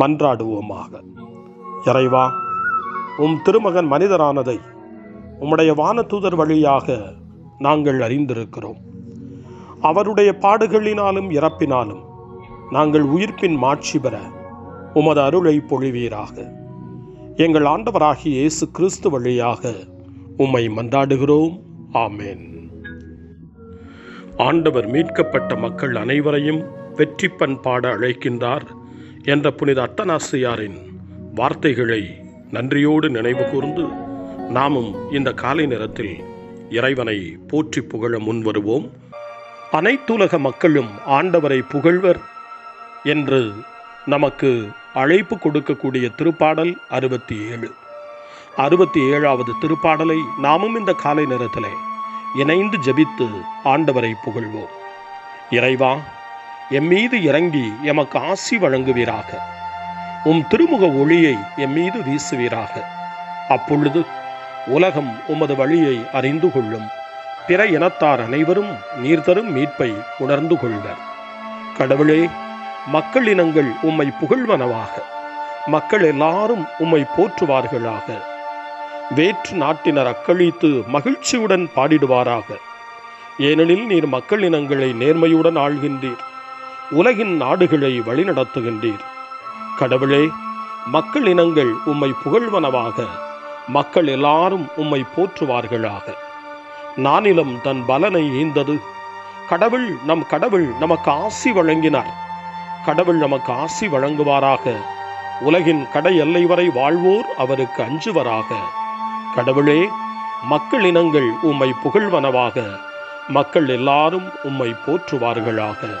மன்றாடுவோமாக. இறைவா உம் திருமகன் மனிதரானதை உம்முடைய வானதூதர் வழியாக நாங்கள் அறிந்திருக்கிறோம். அவருடைய பாடுகளினாலும் இறப்பினாலும் நாங்கள் உயிர்ப்பின் மாட்சி பெற உமது அருளை பொழிவீராக. எங்கள் ஆண்டவராகிய இயேசு கிறிஸ்து வழியாக உம்மை மன்றாடுகிறோம். ஆமேன். ஆண்டவர் மீட்கப்பட்ட மக்கள் அனைவரையும் வெற்றி பண்பாட அழைக்கின்றார். என்ற புனித அத்தனாசியாரின் வார்த்தைகளை நன்றியோடு நினைவு கூர்ந்து நாமும் இந்த காலை நேரத்தில் இறைவனை போற்றி புகழ முன்வருவோம். அனைத்துலக மக்களும் ஆண்டவரை புகழ்வர் என்று நமக்கு அழைப்பு கொடுக்கக்கூடிய திருப்பாடல் அறுபத்தி ஏழு அறுபத்தி ஏழாவது திருப்பாடலை நாமும் இந்த காலை நேரத்தில் இணைந்து ஜபித்து ஆண்டவரை புகழ்வோம். இறைவா எம் மீது இறங்கி எமக்கு ஆசி வழங்குவீராக. உம் திருமுக ஒளியை எம் மீது வீசுவீராக. அப்பொழுது உலகம் உமது வழியை அறிந்து கொள்ளும். பிற இனத்தார் அனைவரும் நீர் தரும் மீட்பை உணர்ந்து கொள்வர். கடவுளே மக்கள் இனங்கள் உம்மை புகழ்வனவாக. மக்கள் எல்லாரும் உம்மை போற்றுவார்களாக. வேற்று நாட்டினர் அக்களித்து மகிழ்ச்சியுடன் பாடிடுவாராக. ஏனெனில் நீர் மக்கள் இனங்களை நேர்மையுடன் ஆள்கின்றீர். உலகின் நாடுகளை வழிநடத்துகின்றீர். கடவுளே மக்கள் இனங்கள் உம்மை புகழ்வனவாக மக்கள் எல்லாரும் உம்மை போற்றுவார்களாக. நானிலம் தன் பலனை ஈந்தது. கடவுள் நம் கடவுள் நமக்கு ஆசி வழங்கினார். கடவுள் நமக்கு ஆசி வழங்குவாராக. உலகின் கடை எல்லை வரை வாழ்வோர் அவருக்கு அஞ்சுவராக. கடவுளே மக்கள் இனங்கள் உம்மை புகழ்வனவாக மக்கள் எல்லாரும் உம்மை போற்றுவார்களாக.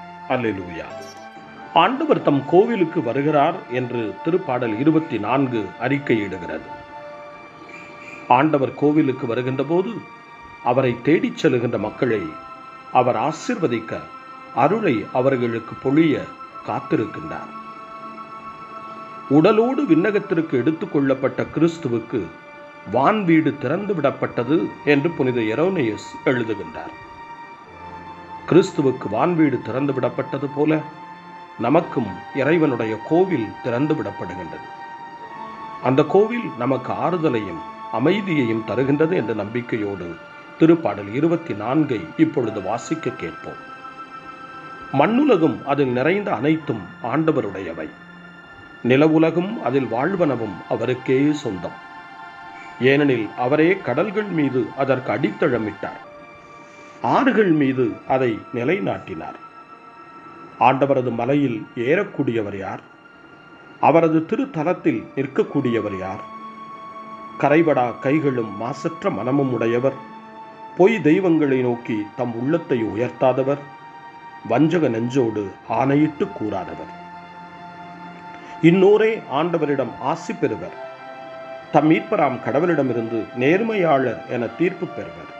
அல்லேலூயா ஆண்டவர் தம் கோவிலுக்கு வருகிறார் என்று திருப்பாடல் இருபத்தி நான்கு அறிக்கையிடுகிறது. ஆண்டவர் கோவிலுக்கு வருகின்ற போது அவரை தேடிச் செல்கின்ற மக்களை அவர் ஆசிர்வதிக்க அருளை அவர்களுக்கு பொழிய காத்திருக்கின்றார். உடலோடு விண்ணகத்திற்கு எடுத்துக்கொள்ளப்பட்ட கிறிஸ்துவுக்கு வான் வீடு திறந்து விடப்பட்டது என்று புனித எரோனியஸ் எழுதுகின்றார். கிறிஸ்துவுக்கு வான்வீடு திறந்து விடப்பட்டது போல நமக்கும் இறைவனுடைய கோவில் திறந்து விடப்படுகின்றது அந்த கோவில் நமக்கு ஆறுதலையும் அமைதியையும் தருகின்றது என்ற நம்பிக்கையோடு திருப்பாடல் இருபத்தி நான்கை இப்பொழுது வாசிக்க கேட்போம். மண்ணுலகும் அதில் நிறைந்த அனைத்தும் ஆண்டவருடையவை. நிலவுலகும் அதில் வாழ்வனவும் அவருக்கே சொந்தம். ஏனெனில் அவரே கடல்கள் மீது அதற்கு அடித்தளமிட்டார். ஆறுகள் மீது அதை நிலைநாட்டினார். ஆண்டவரது மலையில் ஏறக்கூடியவர் யார்? அவரது திருத்தலத்தில் நிற்கக்கூடியவர் யார்? கரைபடா கைகளும் மாசற்ற மனமும் உடையவர். பொய் தெய்வங்களை நோக்கி தம் உள்ளத்தை உயர்த்தாதவர். வஞ்சக நெஞ்சோடு ஆணையிட்டு கூறாதவர். இன்னோரே ஆண்டவரிடம் ஆசி பெறுவர். தம் மீட்பராம் கடவுளிடமிருந்து நேர்மையாளர் என தீர்ப்பு பெறுவர்.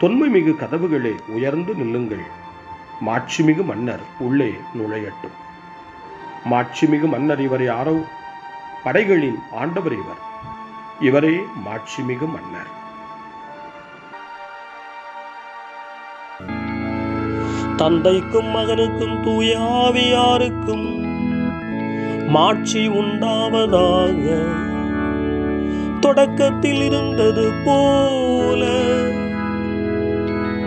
தொன்மைமிகு கதவுகளே உயர்ந்து நில்லுங்கள். மாட்சிமிகு மன்னர் உள்ளே நுழையட்டும். மாட்சிமிகு மன்னர் இவர் யாரோ? படைகளின் ஆண்டவர் இவர். இவரே மாட்சிமிகு மன்னர். தந்தைக்கும் மகனுக்கும் தூயாவியாருக்கும் மாட்சி உண்டாவதாக. தொடக்கத்தில் இருந்தது போல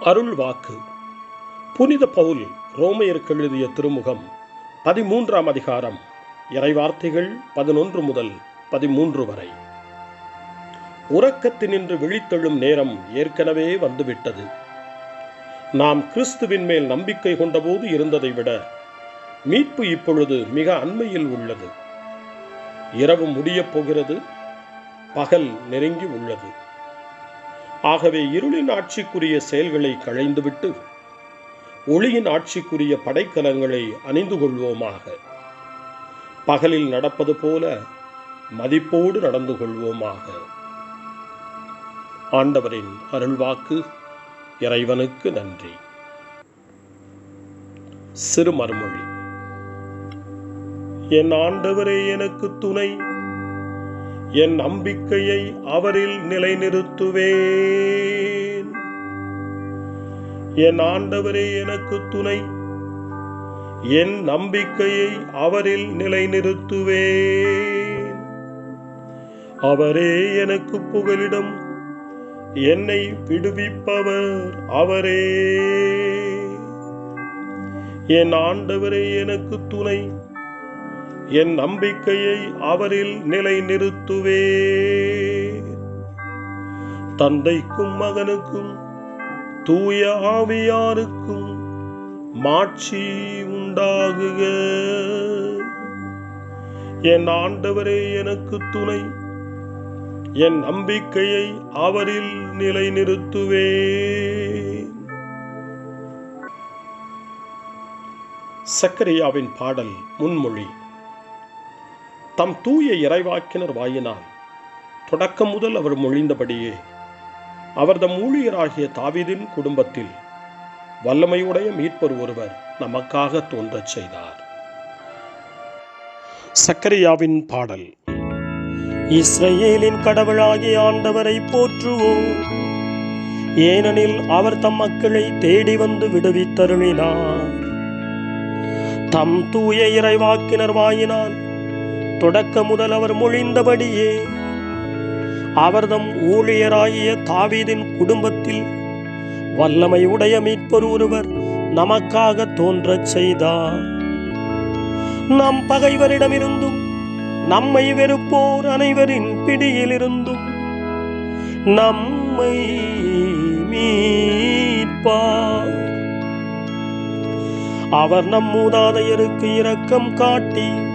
அருள் வாக்கு புனித பவுல் ரோமையருக்கு எழுதிய திருமுகம் பதிமூன்றாம் அதிகாரம் இறைவார்த்தைகள் பதினொன்று முதல் பதிமூன்று வரை. உறக்கத்தினின்று விழித்தெழும் நேரம் ஏற்கனவே வந்துவிட்டது. நாம் கிறிஸ்துவின் மேல் நம்பிக்கை கொண்டபோது இருந்ததை விட மீட்பு இப்பொழுது மிக அண்மையில் உள்ளது. இரவு முடியப் போகிறது பகல் நெருங்கி உள்ளது. ஆகவே இருளின் ஆட்சிக்குரிய செயல்களை களைந்துவிட்டு ஒளியின் ஆட்சிக்குரிய படைக்கலங்களை அணிந்து கொள்வோமாக. பகலில் நடப்பது போல மதிப்போடு நடந்து கொள்வோமாக. ஆண்டவரின் அருள்வாக்கு இறைவனுக்கு நன்றி. சிறு மறுமொழி என் ஆண்டவரே எனக்கு துணை. என் நம்பிக்கையை அவரில் நிலைநிறுத்துவேன். என் ஆண்டவரே எனக்கு துணை. என் நம்பிக்கையை அவரில் நிலைநிறுத்துவேன். அவரே எனக்கு புகலிடம். என்னை விடுவிப்பவர் அவரே. என் ஆண்டவரே எனக்கு துணை. என் நம்பிக்கையை அவரில் நிலைநிறுத்துவே தந்தைக்கும் மகனுக்கும் தூய ஆவியாருக்கும் மாட்சி உண்டாகுக. என் ஆண்டவரே எனக்கு துணை. என் நம்பிக்கையை அவரில் நிலைநிறுத்துவேன். சக்கரியாவின் பாடல் முன்மொழி. தம் தூய இறைவாக்கினர் வாயினால் தொடக்கம் முதல் அவர் மொழிந்தபடியே அவர் தம் ஊழியராகிய தாவிதின் குடும்பத்தில் வல்லமையுடைய மீட்பர் ஒருவர் நமக்காக தோன்றச் செய்தார். சக்கரியாவின் பாடல். இஸ்ரேலின் கடவுளாகிய ஆண்டவரை போற்றுவோம். ஏனெனில் அவர் தம் மக்களை தேடி வந்து விடுவித்தருளினார். தம் தூய இறைவாக்கினர் வாயினால் தொடக்க முதல் அவர் மொழிந்தபடியே. அவர்தம் ஊழியராகிய தாவீதின் குடும்பத்தில் வல்லமை உடைய மீட்பர் ஒருவர் நமக்காக தோன்றச் செய்தார். நம் பகைவரிடமிருந்தும் நம்மை வெறுப்போர் அனைவரின் பிடியிலிருந்தும் நம்மை மீட்பார். அவர் நம் மூதாதையருக்கு இரக்கம் காட்டி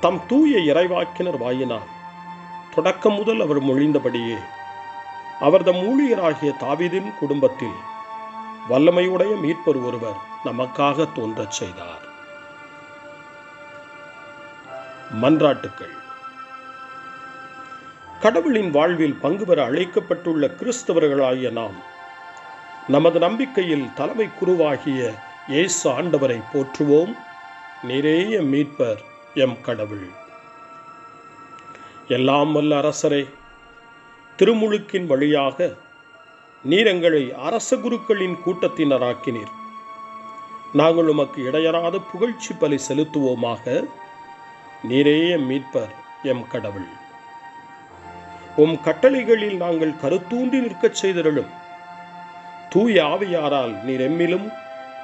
தம் தூய இறைவாக்கினர் வாயினால் தொடக்கம் முதல் அவர் மொழிந்தபடியே அவரது ஊழியராகிய தாவிதின் குடும்பத்தில் வல்லமையுடைய மீட்பர் ஒருவர் நமக்காக தோன்றச் செய்தார். மன்றாட்டுக்கள். கடவுளின் வாழ்வில் பங்கு பெற அழைக்கப்பட்டுள்ள கிறிஸ்தவர்களாகிய நாம் நமது நம்பிக்கையில் தலைமை குருவாகிய இயேசு ஆண்டவரை போற்றுவோம். நிறைய மீட்பர் எம் கடவுள். எல்லாம் வல்ல அரசரே திருமுழுக்கின் வழியாக நீர் எங்களை அரச குருக்களின் கூட்டத்தினராக்கினீர். நாங்கள் உமக்கு இடையறாத புகழ்ச்சி பலி செலுத்துவோமாக. நீரே எம் மீட்பர் எம் கடவுள். உம் கட்டளைகளில் நாங்கள் கருத்தூண்டி நிற்கச் செய்திருளும் தூய ஆவியாரால் நீர் எம்மிலும்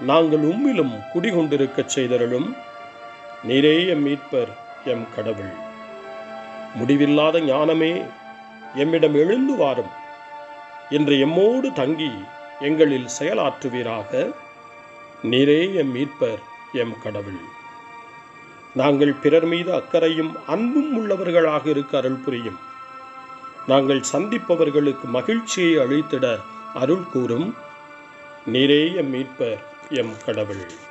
நாங்கள் உம்மிலும் குடிகொண்டிருக்கச் செய்தரலும் நீரே எம் மீட்பர் எம் கடவுள். முடிவில்லாத ஞானமே எம்மிடம் எழுந்து வாரும். என்று எம்மோடு தங்கி எங்களில் செயலாற்றுவீராக. நீரே எம் மீட்பர் எம் கடவுள். நாங்கள் பிறர் மீது அக்கறையும் அன்பும் உள்ளவர்களாக இருக்க அருள் புரியும். நாங்கள் சந்திப்பவர்களுக்கு மகிழ்ச்சியை அளித்திட அருள் கூறும். நீரே எம் மீட்பர் எம் கடவுள்.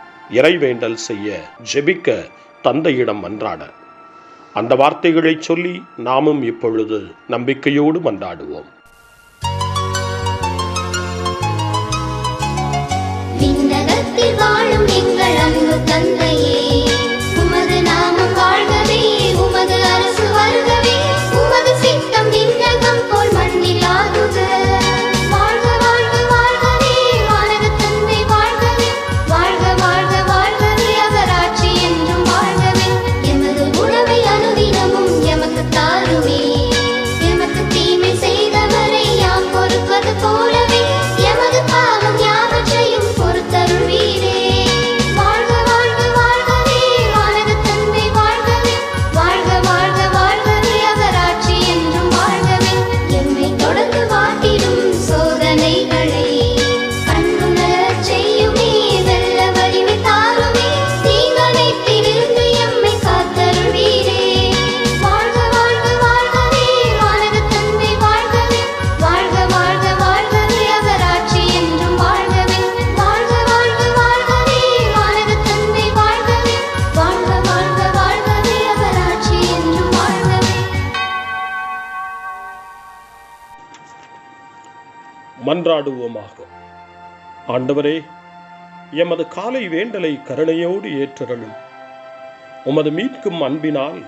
இறைவேண்டல் செய்ய ஜெபிக்க தந்தையிடம் மன்றாட அந்த வார்த்தைகளை சொல்லி நாமும் இப்பொழுது நம்பிக்கையோடு மன்றாடுவோம். வாழும் எங்கள் அன்பு தந்தையே மன்றாடுவோமாக ஆண்டவரே எமது காலை வேண்டலை கருணையோடு ஏற்றருளும். உமது மீட்கும் அன்பினால்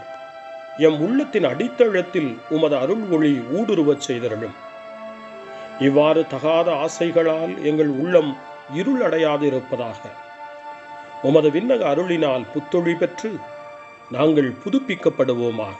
எம் உள்ளத்தின் அடித்தளத்தில் உமது அருள் ஒளி ஊடுருவச் செய்தருளும். இவ்வாறு தகாத ஆசைகளால் எங்கள் உள்ளம் இருள் அடையாது இருப்பதாக உமது விண்ணக அருளினால் புத்தொழி பெற்று நாங்கள் புதுப்பிக்கப்படுவோமாக.